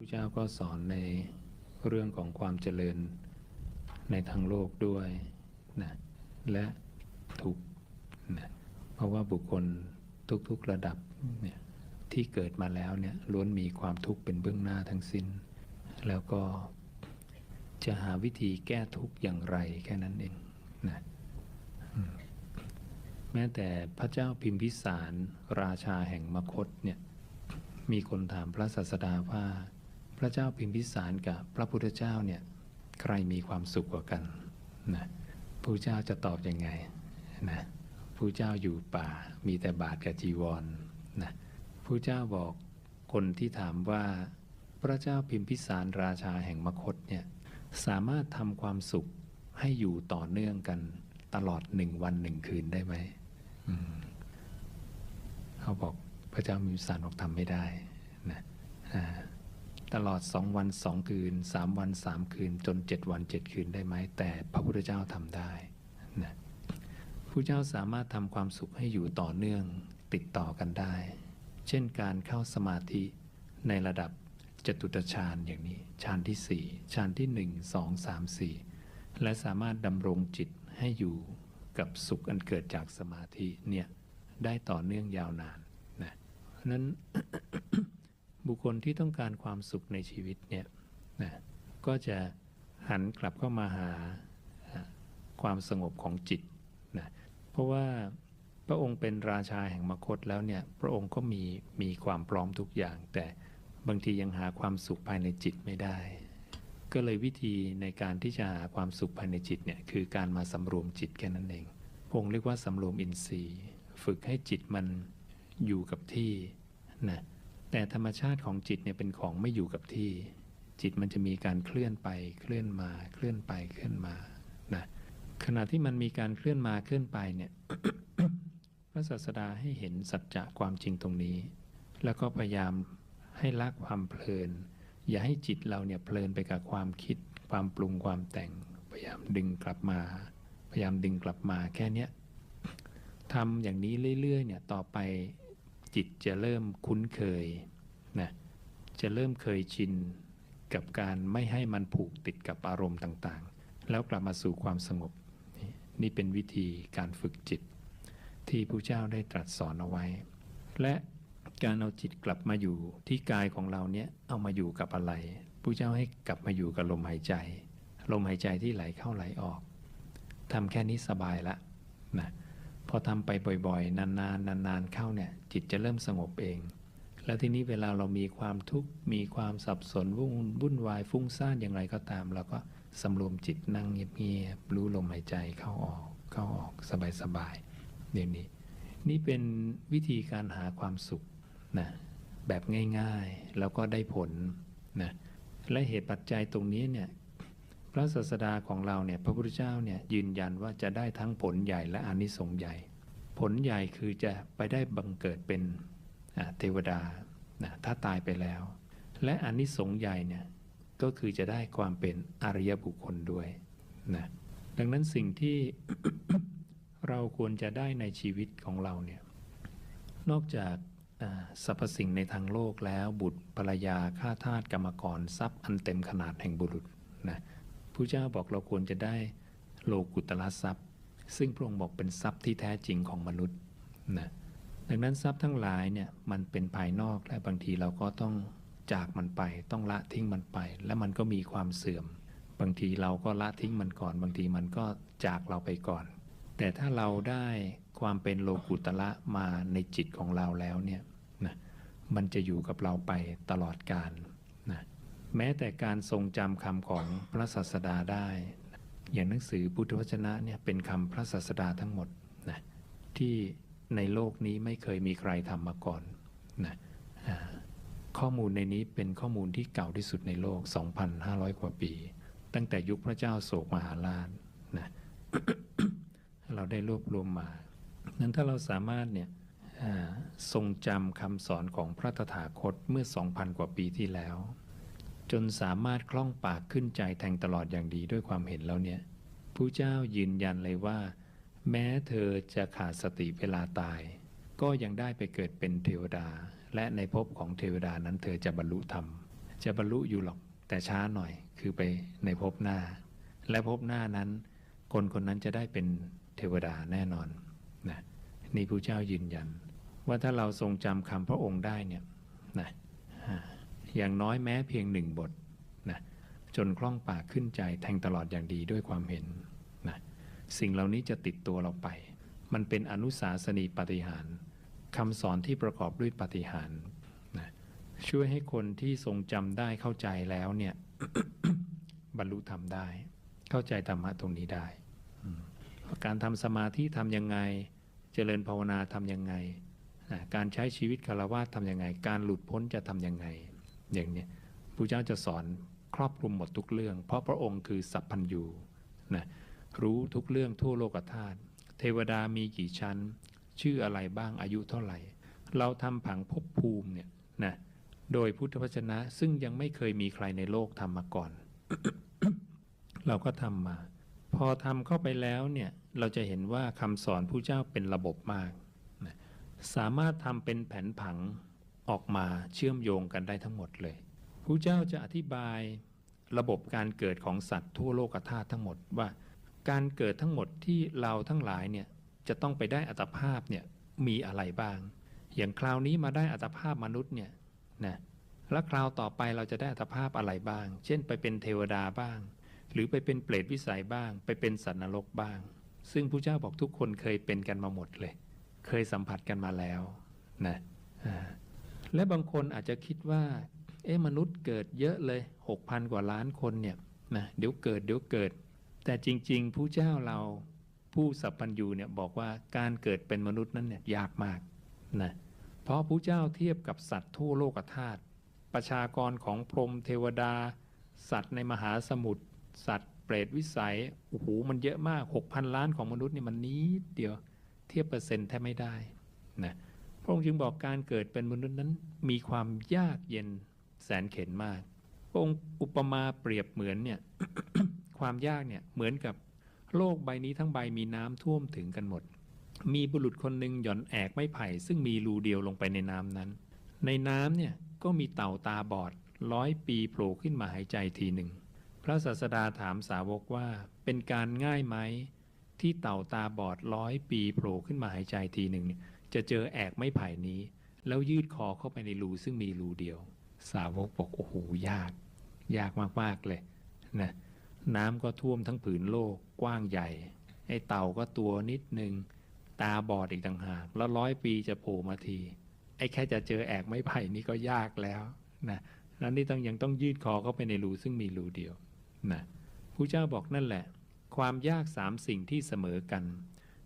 พระเจ้าก็สอนในเรื่องของความเจริญในทางโลกด้วยนะและทุกนะเพราะว่าบุคคลทุกๆระดับเนี่ยที่เกิดมาแล้วเนี่ยล้วนมีความทุกข์เป็นเบื้องหน้าทั้งสิ้น แล้วก็จะหาวิธีแก้ทุกข์อย่างไรแค่นั้นเองนะแม้แต่พระเจ้าพิมพิสารราชาแห่งมคตเนี่ยมีคนถามพระศาสดาว่า พระเจ้าพิมพิสารกับพระพุทธเจ้าเนี่ยใครมีความสุขกว่ากันนะพระเจ้าจะตอบยังไงนะพระเจ้าอยู่ป่ามีแต่บาทกับจีวรนนะพระเจ้าบอกคนที่ถามว่า พระเจ้าพิมพิสารราชาแห่งมคตเนี่ยสามารถทำความสุขให้อยู่ต่อเนื่องกันตลอดหนึ่งวันหนึ่งคืนได้ไหมมเขาบอกพระเจ้ามีสารบอกทำไม่ได้นะ ลอดสองวันสองคืนสามวันสามคืน จนเจ็ดวันเจ็ดคืนได้ไหมแต่พระพุทธเจ้าทำได้นะพระเจ้าสามารถทำความสุขให้อยู่ต่อเนื่องติดต่อกันได้ เช่นการเข้าสมาธิในระดับจตุตฌานอย่างนี้ฌานที่สี่ฌานที่หนึ่งสองสามสี่และสามารถดำรงจิตให้อยู่กับสุขอันเกิดจากสมาธิเนี่ยได้ต่อเนื่องยาวนานนะเพราะนั้น บุคคลที่ต้องการความสุขในชีวิตเนี่ยนะก็จะหันกลับเข้ามาหาความสงบของจิตนะเพราะว่าพระองค์เป็นราชาแห่งมคตแล้วเนี่ยพระองค์ก็มีมีความพร้อมทุกอย่าง แต่บางทียังหาความสุขภายในจิตไม่ได้ ก็เลยวิธีในการที่จะหาความสุขภายในจิตเนี่ยคือการมาสำรวมจิตแค่นั้นเองพงค์เรียกว่าสำรวมอินทรีย์ ฝึกให้จิตมันอยู่กับที่นะ แต่ธรรมชาติของจิตเนี่ยเป็นของไม่อยู่กับที่ จิตมันจะมีการเคลื่อนไปเคลื่อนมาเคลื่อนไปเคลื่อนมานะขณะที่มันมีการเคลื่อนมาเคลื่อนไปเนี่ยพระศาสดาให้เห็นสัจจะความจริงตรงนี้ แล้วก็พยายามให้ละความเพลิน อย่าให้จิตเราเนี่ยเพลินไปกับความคิด ความปรุงความแต่ง พยายามดึงกลับมา พยายามดึงกลับมาแค่เนี้ยทำอย่างนี้เรื่อยๆเนี่ยต่อไป จิตจะเริ่มคุ้นเคยนะจะเริ่มเคยชินกับการไม่ให้มันผูกติดกับอารมณ์ต่างๆ แล้วกลับมาสู่ความสงบ นี่เป็นวิธีการฝึกจิต ที่พระเจ้าได้ตรัสสอนเอาไว้ และการเอาจิตกลับมาอยู่ที่กายของเราเนี่ยเอามาอยู่กับอะไรพระเจ้าให้กลับมาอยู่กับลมหายใจ ลมหายใจที่ไหลเข้าไหลออกทำแค่นี้สบายละนะ พอทำไปบ่อยๆ นานๆนานๆเข้าเนี่ยจิตจะเริ่มสงบเอง แล้วทีนี้เวลาเรามีความทุกข์มีความสับสนวุ่นวุ่นวายฟุ้งซ่านอย่างไรก็ตามเราก็สำรวมจิตนั่งเงียบๆรู้ลมหายใจเข้าออกเข้าออกสบายๆเดี๋ยวนี้ นี่เป็นวิธีการหาความสุขนะแบบง่ายๆ แล้วก็ได้ผลนะและเหตุปัจจัยตรงนี้เนี่ย พระศาสดาของเราเนี่ยพระพุทธเจ้าเนี่ยยืนยันว่าจะได้ทั้งผลใหญ่และอนิสงส์ใหญ่ ผลใหญ่คือจะไปได้บังเกิดเป็นเทวดานะถ้าตายไปแล้ว และอนิสงส์ใหญ่เนี่ยก็คือจะได้ความเป็นอริยบุคคลด้วยนะดังนั้นสิ่งที่เราควรจะได้ในชีวิตของเราเนี่ยนอกจากสรรพสิ่งในทางโลกแล้วบุตรภรรยาข้าทาสกรรมกรทรัพย์อันเต็มขนาดแห่งบุรุษนะ ระเจ้าบอกเราควรจะได้โลกุตละทรัพย์ ซึ่งพระองค์บอกเป็นทรัพย์ที่แท้จริงของมนุษย์นะดังนั้นทรัพย์ทั้งหลายเนี่ยมันเป็นภายนอกและบางทีเราก็ต้องจากมันไป ต้องละทิ้งมันไป และมันก็มีความเสื่อม บางทีเราก็ละทิ้งมันก่อน บางทีมันก็จากเราไปก่อน แต่ถ้าเราได้ความเป็นโลกุตละมาในจิตของเราแล้วเนี่ยนะมันจะอยู่กับเราไปตลอดกาล แม้แต่การทรงจำคำของพระศาสดาได้ อย่างหนังสือพุทธวจนะเนี่ยเป็นคำพระศาสดาทั้งหมดนะที่ในโลกนี้ไม่เคยมีใครทำมาก่อนนะข้อมูลในนี้เป็นข้อมูลที่เก่าที่สุดในโลก 2,500 กว่าปี ตั้งแต่ยุคพระเจ้าโศกมหาราชนะเราได้รวบรวมมา นั้นถ้าเราสามารถเนี่ยทรงจำคำสอนของพระตถาคตเมื่อ 2,000 กว่าปีที่แล้ว จนสามารถคล่องปากขึ้นใจแทงตลอดอย่างดีด้วยความเห็นแล้วเนี่ยผู้เจ้ายืนยันเลยว่า แม้เธอจะขาดสติเวลาตาย ก็ยังได้ไปเกิดเป็นเทวดา และในภพของเทวดานั้นเธอจะบรรลุธรรม จะบรรลุอยู่หรอกแต่ช้าหน่อยคือไปในภพหน้า และภพหน้านั้น คนคนนั้นจะได้เป็นเทวดาแน่นอนนะนี่พระเจ้ายืนยัน ว่าถ้าเราทรงจำคำพระองค์ได้เนี่ยนะ อย่างน้อยแม้เพียงหนึ่งบทนะจนคล่องปากขึ้นใจแทงตลอดอย่างดีด้วยความเห็นนะสิ่งเหล่านี้จะติดตัวเราไป มันเป็นอนุสาสนีปฏิหารคำสอนที่ประกอบด้วยปฏิหารนะช่วยให้คนที่ทรงจำได้เข้าใจแล้วเนี่ยบรรลุธรรมได้ เข้าใจธรรมะตรงนี้ได้ การทำสมาธิทำยังไง เจริญภาวนาทำยังไงนะการใช้ชีวิตคารวะทำยังไง การหลุดพ้นจะทำยังไง อย่างนี้พระเจ้าจะสอนครอบคลุมหมดทุกเรื่อง เพราะพระองค์คือสัพพัญญูนะรู้ทุกเรื่องทั่วโลกธาตุเทวดามีกี่ชั้น ชื่ออะไรบ้างอายุเท่าไหร่ เราทำผังภพภูมิเนี่ยนะโดยพุทธวจนะซึ่งยังไม่เคยมีใครในโลกทำมาก่อน เราก็ทำมา พอทำเข้าไปแล้วเนี่ยเราจะเห็นว่าคำสอนผู้เจ้าเป็นระบบมากนะสามารถทำเป็นแผนผัง ออกมาเชื่อมโยงกันได้ทั้งหมดเลยผู้เจ้าจะอธิบายระบบการเกิดของสัตว์ทั่วโลกธาตุทั้งหมดว่า การเกิดทั้งหมดที่เราทั้งหลายเนี่ยจะต้องไปได้อัตภาพเนี่ยมีอะไรบ้าง อย่างคราวนี้มาได้อัตภาพมนุษย์เนี่ยนะแล้วคราวต่อไปเราจะได้อัตภาพอะไรบ้าง เช่นไปเป็นเทวดาบ้าง หรือไปเป็นเปรตวิสัยบ้าง ไปเป็นสัตว์นรกบ้าง ซึ่งพระเจ้าบอกทุกคนเคยเป็นกันมาหมดเลย เคยสัมผัสกันมาแล้วนะอ่า และบางคนอาจจะคิดว่า เอ๊ะมนุษย์เกิดเยอะเลย 6,000 กว่าล้านคนเนี่ยนะเดี๋ยวเกิดเดี๋ยวเกิด แต่จริง ๆ ผู้เจ้าเราผู้สัพพัญญูเนี่ยบอกว่าการเกิดเป็นมนุษย์นั้นเนี่ยยากมากนะเพราะผู้เจ้าเทียบกับสัตว์ทั่วโลกธาตุประชากรของพรหมเทวดา สัตว์ในมหาสมุทรสัตว์เปรตวิสัยโอ้โหมันเยอะมาก 6,000 ล้านของมนุษย์นี่มันนิดเดียวเทียบเปอร์เซ็นต์แทบไม่ได้นะพ ระองค์จึงบอกการเกิดเป็นมนุษย์นั้นมีความยากเย็นแสนเข็ญมากพระองค์อุปมาเปรียบเหมือนเนี่ยความยากเนี่ยเหมือนกับโลกใบนี้ทั้งใบมีน้ำท่วมถึงกันหมด มีบุรุษคนหนึ่งหย่อนแอกไม้ไผ่ซึ่งมีรูเดียวลงไปในน้ำนั้น ในน้ำเนี่ยก็มีเต่าตาบอดร้อยปีโผล่ขึ้นมาหายใจทีหนึ่ง พระศาสดาถามสาวกว่าเป็นการง่ายไหมที่เต่าตาบอดร้อยปีโผล่ขึ้นมาหายใจทีหนึ่งเนี่ย จะเจอแอกไม้ไผ่นี้ แล้วยืดคอเข้าไปในรูซึ่งมีรูเดียว สาวกบอกโอ้โหยาก ยากมากๆเลยนะน้ำก็ท่วมทั้งผืนโลกกว้างใหญ่ไอ้เต่าก็ตัวนิดหนึ่งตาบอดอีกต่างหาก แล้วร้อยปีจะโผล่มาที ไอ้แค่จะเจอแอกไม้ไผ่นี่ก็ยากแล้วนะแล้วนี่ต้องยังต้องยืดคอเข้าไปในรูซึ่งมีรูเดียวนะผู้เจ้าบอกนั่นแหละ ความยากสามสิ่งที่เสมอกัน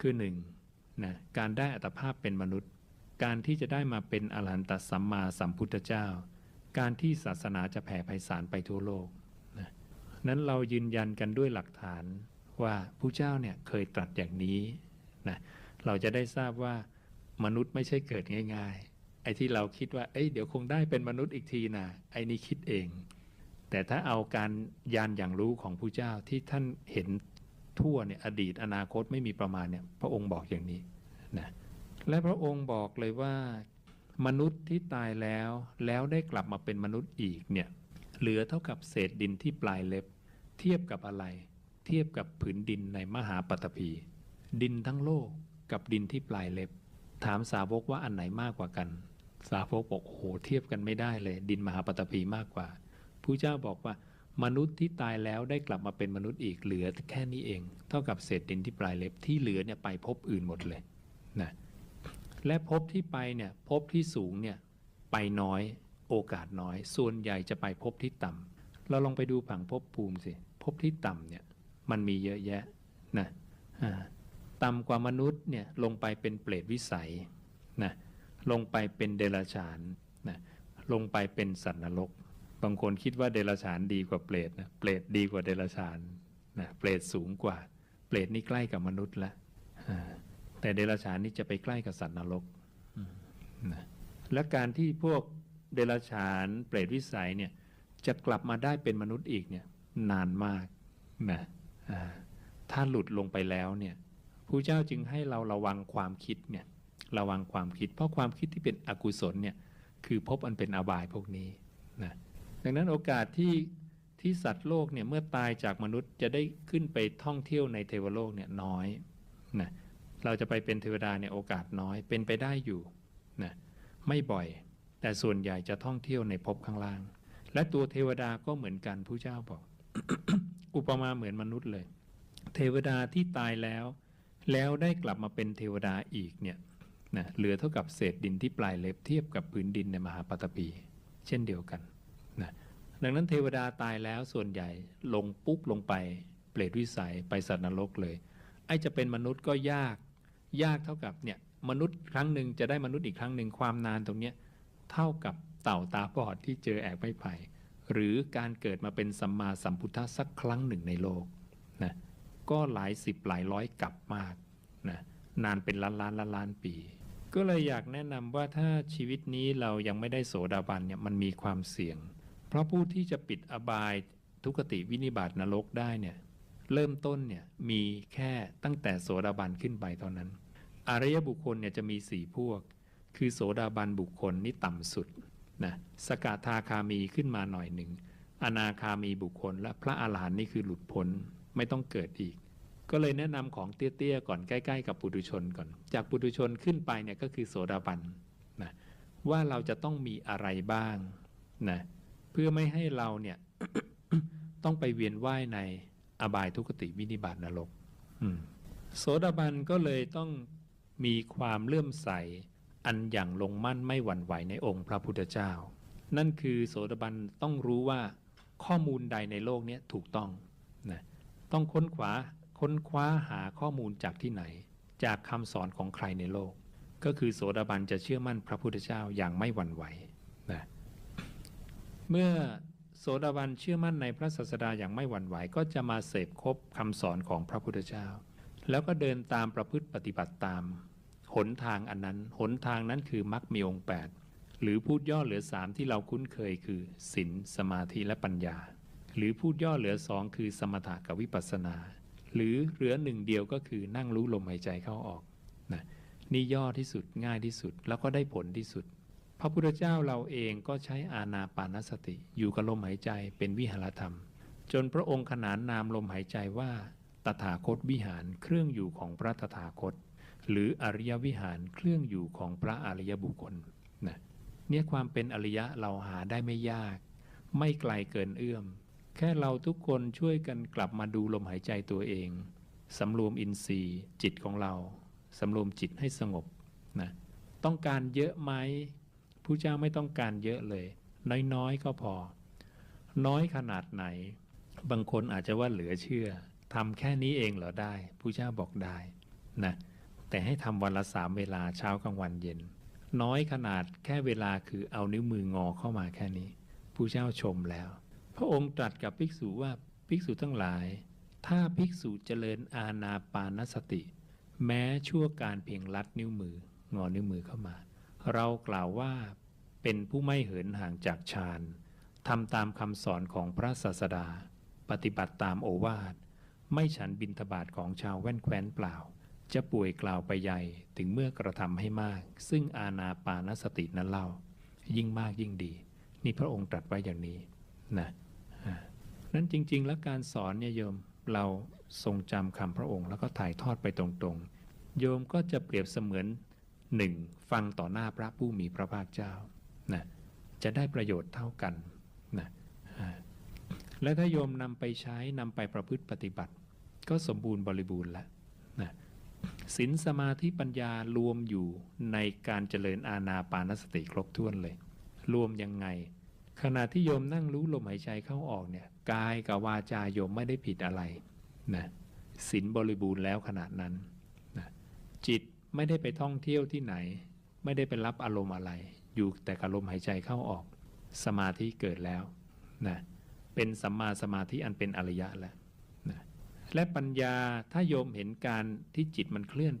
คือหนึ่ง นะการได้อัตภาพเป็นมนุษย์ การที่จะได้มาเป็นอรหันตสัมมาสัมพุทธเจ้า การที่ศาสนาจะแผ่ไพศาลไปทั่วโลกนะนั้นเรายืนยันกันด้วยหลักฐานว่าผู้เจ้าเนี่ยเคยตรัสอย่างนี้นะเราจะได้ทราบว่ามนุษย์ไม่ใช่เกิดง่ายๆ ไอ้ที่เราคิดว่าเอ้ยเดี๋ยวคงได้เป็นมนุษย์อีกทีนะไอ้นี่คิดเอง แต่ถ้าเอาการยานอย่างรู้ของผู้เจ้าที่ท่านเห็น ทั่วเนี่ยอดีตอนาคตไม่มีประมาณเนี่ยพระองค์บอกอย่างนี้นะและพระองค์บอกเลยว่ามนุษย์ที่ตายแล้วแล้วได้กลับมาเป็นมนุษย์อีกเนี่ยเหลือเท่ากับเศษดินที่ปลายเล็บ เทียบกับอะไร เทียบกับผืนดินในมหาปัตภีดินทั้งโลกกับดินที่ปลายเล็บ ถามสาวกว่าอันไหนมากกว่ากัน สาวกบอกโอ้โหเทียบกันไม่ได้เลย ดินมหาปัตภีมากกว่าผู้เจ้าบอกว่า มนุษย์ที่ตายแล้วได้กลับมาเป็นมนุษย์อีกเหลือแค่นี้เอง เท่ากับเศษดินที่ปลายเล็บที่เหลือเนี่ยไปพบอื่นหมดเลยนะและพบที่ไปเนี่ยพบที่สูงเนี่ยไปน้อยโอกาสน้อย ส่วนใหญ่จะไปพบที่ต่ำเราลองไปดูผังภพภูมิสิภพที่ต่ำเนี่ยมันมีเยอะแยะนะอ่าต่ำกว่ามนุษย์เนี่ยลงไปเป็นเปรตวิสัยนะลงไปเป็นเดรัจฉานนะลงไปเป็นสัตว์นรก บางคนคิดว่าเดรัจฉานดีกว่าเปรตนะเปรตดีกว่าเดรัจฉานนะเปรตสูงกว่า เปรตนี่ใกล้กับมนุษย์ละแต่เดรัจฉานนี่จะไปใกล้กับสัตว์นรกนะและการที่พวกเดรัจฉานเปรตวิสัยเนี่ยจะกลับมาได้เป็นมนุษย์อีกเนี่ยนานมากนะถ้าหลุดลงไปแล้วเนี่ยผู้เจ้าจึงให้เราระวังความคิดเนี่ยระวังความคิด เพราะความคิดที่เป็นอกุศลเนี่ยคือพบอันเป็นอบายพวกนี้นะ ดังนั้นโอกาสที่ที่สัตว์โลกเนี่ยเมื่อตายจากมนุษย์จะได้ขึ้นไปท่องเที่ยวในเทวโลกเนี่ยน้อยนะเราจะไปเป็นเทวดาเนี่ยโอกาสน้อยเป็นไปได้อยู่นะไม่บ่อย แต่ส่วนใหญ่จะท่องเที่ยวในภพข้างล่าง และตัวเทวดาก็เหมือนกันผู้เจ้าบอก อุปมาเหมือนมนุษย์เลย เทวดาที่ตายแล้ว แล้วได้กลับมาเป็นเทวดาอีกเนี่ยนะเหลือเท่ากับเศษดินที่ปลายเล็บเทียบกับพื้นดินในมหาปฐพีเช่นเดียวกัน นะดังนั้นเทวดาตายแล้วส่วนใหญ่ลงปุ๊บลงไป เปรตวิสัยไปสัตว์นรกเลย ไอ้จะเป็นมนุษย์ก็ยาก ยากเท่ากับเนี่ยมนุษย์ครั้งหนึ่งจะได้มนุษย์อีกครั้งหนึ่งความนานตรงเนี้ยเท่ากับเต่าตาบอดที่เจอแอกไม้ไผ่หรือการเกิดมาเป็นสัมมาสัมพุทธะสักครั้งหนึ่งในโลกนะก็หลายสิบหลายร้อยกลับมากนะนานเป็นล้านล้านล้านล้านปี ก็เลยอยากแนะนำว่าถ้าชีวิตนี้เรายังไม่ได้โสดาบันเนี่ยมันมีความเสี่ยง เพราะผู้ที่จะปิดอบายทุกติวินิบาตนรกได้เนี่ยเริ่มต้นเนี่ยมีแค่ตั้งแต่โสดาบันขึ้นไปเท่านั้นอารยบุคคลเนี่ยจะมีสี่พวก คือโสดาบันบุคคลนี่ต่ำสุดนะสกทาคามีขึ้นมาหน่อยหนึ่งอนาคามีบุคคลและพระอาหารหันต์นี่คือหลุดพ้นไม่ต้องเกิดอีก ก็เลยแนะนำของเตี้ยๆก่อนใกล้ๆ กับปุถุชนก่อน จากปุถุชนขึ้นไปเนี่ยก็คือโสดาบันนะว่าเราจะต้องมีอะไรบ้างนะ เพื่อไม่ให้เราเนี่ยต้องไปเวียนว่ายในอบายทุกติวินิบาตนรกโสดาบันก็เลยต้องมีความเลื่อมใส อันอย่างลงมั่นไม่หวั่นไหวในองค์พระพุทธเจ้า นั่นคือโสดาบันต้องรู้ว่าข้อมูลใดในโลกนี้ถูกต้องนะต้องค้นขวาค้นคว้าหาข้อมูลจากที่ไหน จากคำสอนของใครในโลก ก็คือโสดาบันจะเชื่อมั่นพระพุทธเจ้าอย่างไม่หวั่นไหว เมื่อโสดาบันเชื่อมั่นในพระศาสดาอย่างไม่หวั่นไหว ก็จะมาเสพคบคำสอนของพระพุทธเจ้า แล้วก็เดินตามประพฤติปฏิบัติตามหนทางอันนั้น หนทางนั้นคือมรรคมีองค์8หรือพูดย่อเหลือสามที่เราคุ้นเคยคือศีลสมาธิและปัญญา หรือพูดย่อเหลือสองคือสมถะกับวิปัสสนา หรือเหลือหนึ่งเดียวก็คือนั่งรู้ลมหายใจเข้าออกนะนี่ย่อที่สุดง่ายที่สุดแล้วก็ได้ผลที่สุด ระพุทธเจ้าเราเองก็ใช้อานาปานสติ อยู่กับลมหายใจเป็นวิหารธรรม จนพระองค์ขนานนามลมหายใจว่า ตถาคตวิหารเครื่องอยู่ของพระตถาคต หรืออริยวิหารเครื่องอยู่ของพระอริยบุคคลนะเนี่ยความเป็นอริยะเราหาได้ไม่ยาก ไม่ไกลเกินเอื้อม แค่เราทุกคนช่วยกันกลับมาดูลมหายใจตัวเองสำรวมอินทรีย์จิตของเราสำรวมจิตให้สงบนะต้องการเยอะไหม ผู้เจ้าไม่ต้องการเยอะเลย น้อยๆก็พอ น้อยขนาดไหน บางคนอาจจะว่าเหลือเชื่อทำแค่นี้เองเหรอได้ผู้เจ้าบอกได้นะแต่ให้ทำวันละสามเวลาเช้ากลางวันเย็น น้อยขนาดแค่เวลาคือเอานิ้วมืองอเข้ามาแค่นี้ผู้เจ้าชมแล้ว พระองค์ตรัสกับภิกษุว่าภิกษุทั้งหลาย ถ้าภิกษุเจริญอาณาปานสติ แม้ชั่วการเพียงลัดนิ้วมืองอนิ้วมือเข้ามา เรากล่าวว่าเป็นผู้ไม่เหินห่างจากฌานทำตามคำสอนของพระศาสดา ปฏิบัติตามโอวาท ไม่ฉันบินทบาทของชาวแว่นแคว้นเปล่า จะป่วยกล่าวไปใหญ่ถึงเมื่อกระทำให้มาก ซึ่งอาณาปานสตินั้นเล่า ยิ่งมากยิ่งดี นี่พระองค์ตรัสไว้อย่างนี้นะนั้นจริง ๆ แล้วการสอนเนี่ยโยมเราทรงจำคำพระองค์แล้วก็ถ่ายทอดไปตรงๆ โยมก็จะเปรียบเสมือน หนึ่งฟังต่อหน้าพระผู้มีพระภาคเจ้านะจะได้ประโยชน์เท่ากันนะและถ้าโยมนำไปใช้นำไปประพฤติปฏิบัติ ก็สมบูรณ์บริบูรณ์แล้วนะศีลสมาธิปัญญารวมอยู่ในการเจริญอาณาปานสติครบถ้วนเลย รวมยังไง ขณะที่โยมนั่งรู้ลมหายใจเข้าออกเนี่ยกายกับวาจาโยมไม่ได้ผิดอะไรนะศีลบริบูรณ์แล้วขนาดนั้นนะจิต ไม่ได้ไปท่องเที่ยวที่ไหน ไม่ได้ไปรับอารมณ์อะไร อยู่แต่กับลมหายใจเข้าออก สมาธิเกิดแล้วนะเป็นสัมมาสมาธิอันเป็นอริยะแล้วนะและปัญญาถ้าโยมเห็นการที่จิตมันเคลื่อน